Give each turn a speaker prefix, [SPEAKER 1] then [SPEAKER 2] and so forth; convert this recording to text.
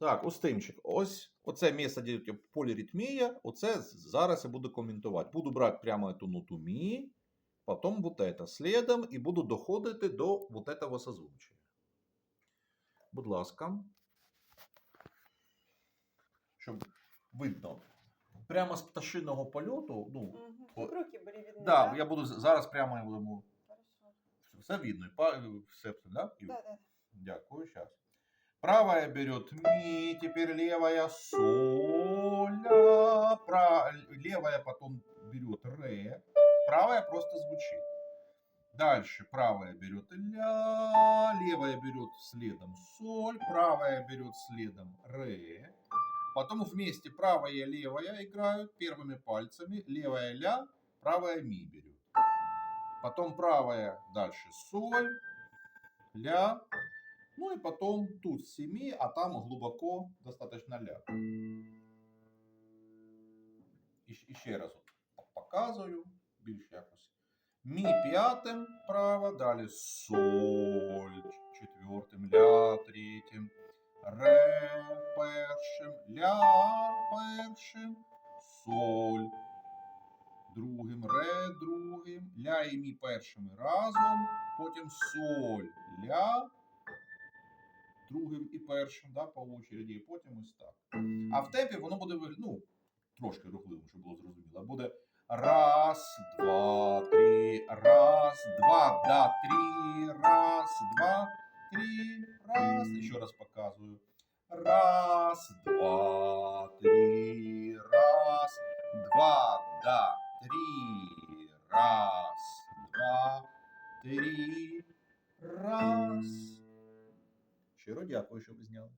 [SPEAKER 1] Так, Устимчик. Ось оце місце, де йде поліритмія, оце зараз я буду коментувати. Буду брати прямо эту ноту мі, потім вот это слідом і буду доходити до вот этого созвучия. Будь ласка. Щоб видно. Прямо з пташиного польоту, ну,
[SPEAKER 2] Угу.
[SPEAKER 1] О,
[SPEAKER 2] Руки были видны,
[SPEAKER 1] да, я буду з- зараз прямо йому
[SPEAKER 2] Хорошо.
[SPEAKER 1] все видно. і па- Все, да? Юр?
[SPEAKER 2] Да, да.
[SPEAKER 1] Дякую, сейчас. Правая берет ми, теперь левая соль, ля, пра- левая потом берет ре, правая просто звучит. Дальше правая берет ля, левая берет следом соль, правая берет следом ре. Потом вместе правая и левая играют первыми пальцами, левая ля, правая ми берет. Потом правая дальше соль, ля, ну и потом тут с 7, а там глубоко достаточно ля. І, і ще раз показую більш якось. Мі п'ятим право, далі соль четвертим, ля третім, ре першим, ля першим, соль другим, ре другим, ля і мі першими разом, потім соль, ля другим і першим, да, по очереді, і потім ось так. А в темпі воно буде ну, трошки рухливо, щоб було зрозуміло. Буде раз, два, три, раз, два, да, три, раз, два, три, раз. І ще раз показую. Раз, два, три, раз, два, да, три, раз, два, три, Щиро дякую, що ви зняли.